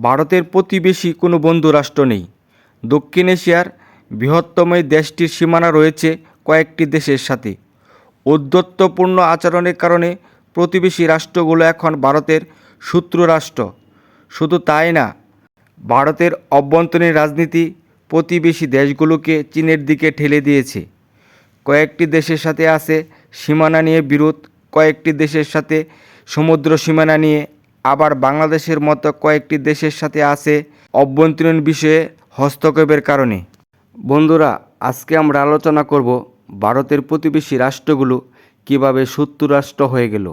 ভারতের প্রতিবেশী কোনো বন্ধু রাষ্ট্র নেই। দক্ষিণ এশিয়ার বৃহত্তম এই দেশটির সীমানা রয়েছে কয়েকটি দেশের সাথে। ঔদ্ধত্যপূর্ণ আচরণের কারণে প্রতিবেশী রাষ্ট্রগুলো এখন ভারতের শত্রু রাষ্ট্র। শুধু তাই না, ভারতের অভ্যন্তরীণ রাজনীতি প্রতিবেশী দেশগুলোকে চীনের দিকে ঠেলে দিয়েছে। কয়েকটি দেশের সাথে আছে সীমানা নিয়ে বিরোধ, কয়েকটি দেশের সাথে সমুদ্র সীমানা নিয়ে আবার বাংলাদেশের মতো কয়েকটি দেশের সাথে আছে অভ্যন্তরীণ বিষয়ে হস্তক্ষেপের কারণে। বন্ধুরা, আজকে আমরা আলোচনা করব ভারতের প্রতিবেশী রাষ্ট্রগুলো কীভাবে শত্রু রাষ্ট্র হয়ে গেল।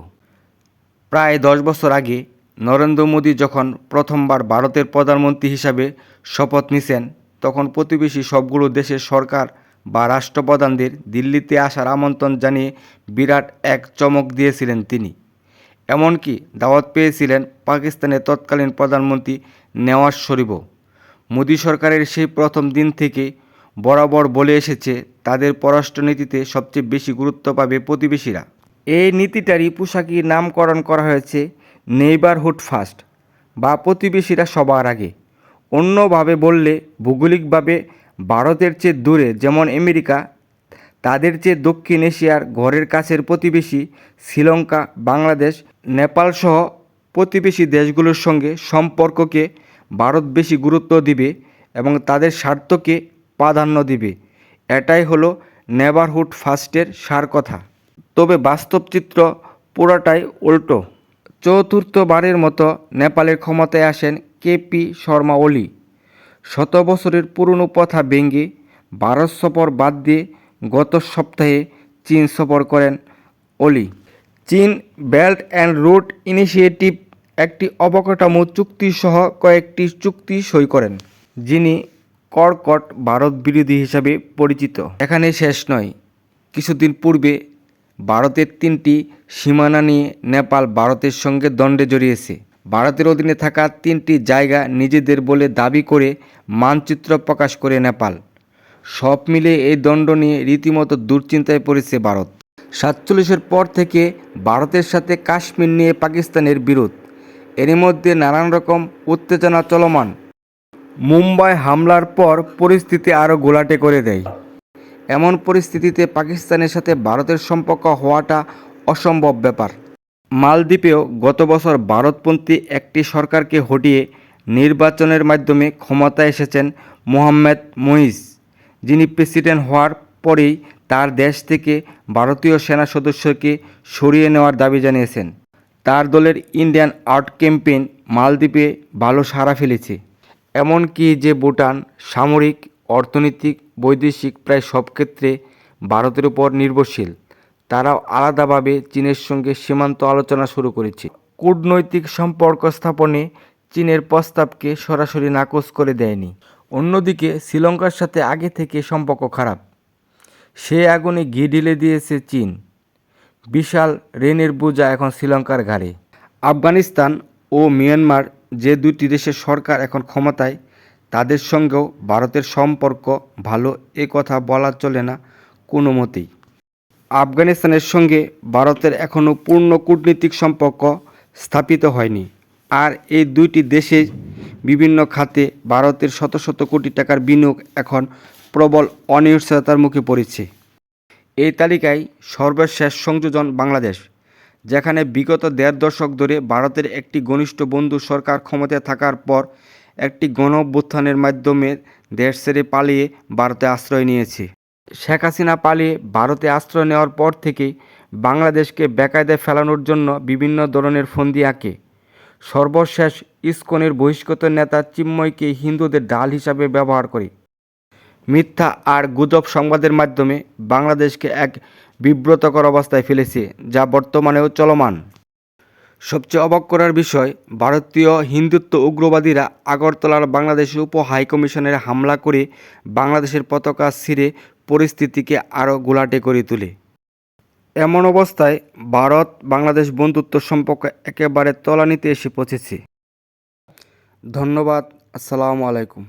প্রায় দশ বছর আগে নরেন্দ্র মোদী যখন প্রথমবার ভারতের প্রধানমন্ত্রী হিসাবে শপথ নিছেন, তখন প্রতিবেশী সবগুলো দেশের সরকার বা রাষ্ট্রপ্রধানদের দিল্লিতে আসার আমন্ত্রণ জানিয়ে বিরাট এক চমক দিয়েছিলেন তিনি। এমনকি দাওয়াত পেয়েছিলেন পাকিস্তানের তৎকালীন প্রধানমন্ত্রী নেওয়াজ শরীফও। মোদী সরকারের সেই প্রথম দিন থেকে বরাবর বলে এসেছে তাদের পররাষ্ট্রনীতিতে সবচেয়ে বেশি গুরুত্ব পাবে প্রতিবেশীরা। এই নীতিটারই পোশাকি নামকরণ করা হয়েছে নেইবারহুড ফার্স্ট বা প্রতিবেশীরা সবার আগে। অন্যভাবে বললে ভৌগোলিকভাবে ভারতের চেয়ে দূরে যেমন আমেরিকা, তাদের চেয়ে দক্ষিণ এশিয়ার ঘরের কাছের প্রতিবেশী শ্রীলঙ্কা, বাংলাদেশ নেপাল সহ প্রতিবেশী দেশগুলোর সঙ্গে সম্পর্ককে ভারত বেশি গুরুত্ব দিবে এবং তাদের স্বার্থকে প্রাধান্য দিবে। এটাই হলো নেবারহুড ফার্স্টের সার কথা। তবে বাস্তব চিত্র পুরোটাই উল্টো। চতুর্থবারের মতো নেপালের ক্ষমতায় আসেন কেপি শর্মা ওলি। শত বছরের পুরনো প্রথা ভেঙে ভারত সফর বাদ দিয়ে গত সপ্তাহে চীন সফর করেন ওলি। চীন বেল্ট অ্যান্ড রুট ইনিশিয়েটিভ একটি অবকাঠামো চুক্তি সহ কয়েকটি চুক্তি সই করেন, যিনি কর্কট ভারত বিরোধী হিসাবে পরিচিত। এখানে শেষ নয়। কিছুদিন পূর্বে ভারতের তিনটি সীমানা নিয়ে নেপাল ভারতের সঙ্গে দণ্ডে জড়িয়েছে। ভারতের অধীনে থাকা তিনটি জায়গা নিজেদের বলে দাবি করে মানচিত্র প্রকাশ করে নেপাল। সব মিলে এই দণ্ড নিয়ে রীতিমতো দুশ্চিন্তায় পড়েছে ভারত। সাতচল্লিশের পর থেকে ভারতের সাথে কাশ্মীর নিয়ে পাকিস্তানের বিরোধ। এরই মধ্যে নানান রকম উত্তেজনা চলমান। মুম্বাই হামলার পর পরিস্থিতি আরও গোলাটে করে দেয়। এমন পরিস্থিতিতে পাকিস্তানের সাথে ভারতের সম্পর্ক হওয়াটা অসম্ভব ব্যাপার। মালদ্বীপেও গত বছর ভারতপন্থী একটি সরকারকে হটিয়ে নির্বাচনের মাধ্যমে ক্ষমতায় এসেছেন মোহাম্মদ মহিস যিনি প্রেসিডেন্ট হওয়ার পরেই তার দেশ থেকে ভারতীয় সেনা সদস্যকে সরিয়ে নেওয়ার দাবি জানিয়েছেন। তার দলের ইন্ডিয়ান আউট ক্যাম্পেইন মালদ্বীপে ভালো সাড়া ফেলেছে। এমনকি যে ভুটান সামরিক, অর্থনৈতিক, বৈদেশিক প্রায় সব ক্ষেত্রে ভারতের উপর নির্ভরশীল। তারাও আলাদাভাবে চীনের সঙ্গে সীমান্ত আলোচনা শুরু করেছে। কূটনৈতিক সম্পর্ক স্থাপনে চীনের প্রস্তাবকে সরাসরি নাকচ করে দেয়নি। অন্যদিকে শ্রীলঙ্কার সাথে আগে থেকে সম্পর্ক খারাপ। সে আগুনে ঘি ঢেলে দিয়েছে চীন। বিশাল ঋণের বোঝা এখন শ্রীলঙ্কার ঘাড়ে। আফগানিস্তান ও মিয়ানমার যে দুটি দেশের সরকার এখন ক্ষমতায়, তাদের সঙ্গেও ভারতের সম্পর্ক ভালো এ কথা বলা চলে না কোনো মতেই। আফগানিস্তানের সঙ্গে ভারতের এখনও পূর্ণ কূটনীতিক সম্পর্ক স্থাপিত হয়নি। আর এই দুইটি দেশে বিভিন্ন খাতে ভারতের শত শত কোটি টাকার বিনিয়োগ এখন প্রবল অনিশ্চয়তার মুখে পড়েছে। এই তালিকায় সর্বশেষ সংযোজন বাংলাদেশ, যেখানে বিগত দেড় দশক ধরে ভারতের একটি ঘনিষ্ঠ বন্ধু সরকার ক্ষমতায় থাকার পর একটি গণ মাধ্যমে দেশ ছেড়ে পালিয়ে ভারতে আশ্রয় নিয়েছে। শেখ হাসিনা পালিয়ে ভারতে আশ্রয় নেওয়ার পর থেকে বাংলাদেশকে বেকায়দায় ফেলানোর জন্য বিভিন্ন ধরনের ফন্দি আঁকে। সর্বশেষ ইস্কনের বহিষ্কৃত নেতা চিন্ময়কে হিন্দুদের ডাল হিসাবে ব্যবহার করে। মিথ্যা আর গুজব সংবাদের মাধ্যমে বাংলাদেশকে এক বিব্রতকর অবস্থায় ফেলেছে, যা বর্তমানেও চলমান। সবচেয়ে অবাক করার বিষয়, ভারতীয় হিন্দুত্ব উগ্রবাদীরা আগরতলার বাংলাদেশের উপ হাইকমিশনের হামলা করে বাংলাদেশের পতাকা ছিঁড়ে পরিস্থিতিকে আরও গোলাটে করে তোলে। এমন অবস্থায় ভারত বাংলাদেশ বন্ধুত্ব সম্পর্ক একেবারে তলানিতে এসে পৌঁছেছে। ধন্যবাদ, আসসালামু আলাইকুম।